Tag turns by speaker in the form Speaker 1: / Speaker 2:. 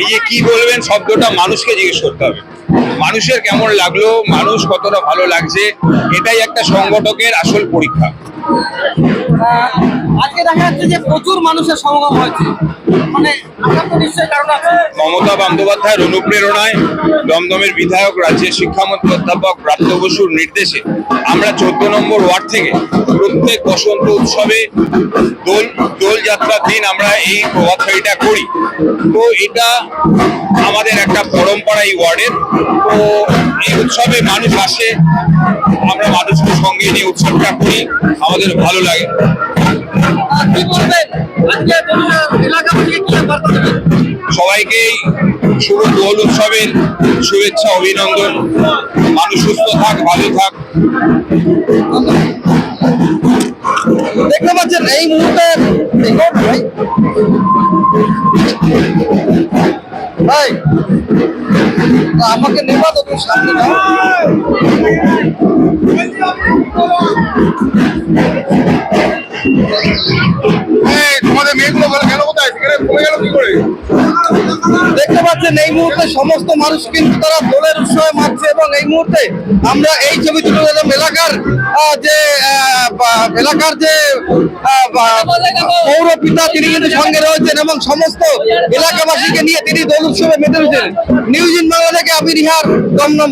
Speaker 1: এই যে কি বলবেন শব্দটা মানুষকে জিজ্ঞেস করতে হবে। মানুষের কেমন লাগল, মানুষ কতটা ভালো লাগছে, এটাই একটা সংগঠকের আসল পরীক্ষা।
Speaker 2: আজকে দেখা যাচ্ছে যে প্রচুর মানুষের সমাগম হয়েছে। মানে
Speaker 1: মমতা বন্দ্যোপাধ্যায়ের অনুপ্রেরণায় দমদমের বিধায়ক, রাজ্যের শিক্ষামন্ত্রী অধ্যাপক প্রাপ্ত বসুর নির্দেশে আমরা চোদ্দ নম্বর ওয়ার্ড থেকে প্রত্যেক বসন্ত উৎসবে দোল দোল যাত্রার দিন আমরা এই প্রভাত করি। তো এটা আমাদের একটা পরম্পরা এই ওয়ার্ডের। তো এই উৎসবে মানুষ আসে আমরা মানুষকে সঙ্গে নিয়ে উৎসবটা করি। আমাদের ভালো লাগে। সবাইকেই শুভ দোল উৎসবের শুভেচ্ছা অভিনন্দন। মানুষ সুস্থ থাক ভালো থাক।
Speaker 2: দেখতে পাচ্ছেন এই মুহূর্তে আমাকে নেবা তো তুমি সামনে যাও
Speaker 1: তোমাদের মেয়েগুলো কেন কোথায়? সেখানে কমে গেল কি করে?
Speaker 2: দেখতে পাচ্ছেন, এই মুহূর্তে সমস্ত মানুষ কিন্তু তারা দোলের উৎসবে মারছে এবং এই মুহূর্তে আমরা এই ছবি তুলে দিলাম এলাকার যে এলাকার যে পৌর পিতা তিনি কিন্তু সঙ্গে রয়েছেন এবং সমস্ত এলাকাবাসীকে নিয়ে তিনি দোল উৎসবে মেতে রয়েছেন নিউজ ইন বাংলা থেকে আমি রিহার, দমদম।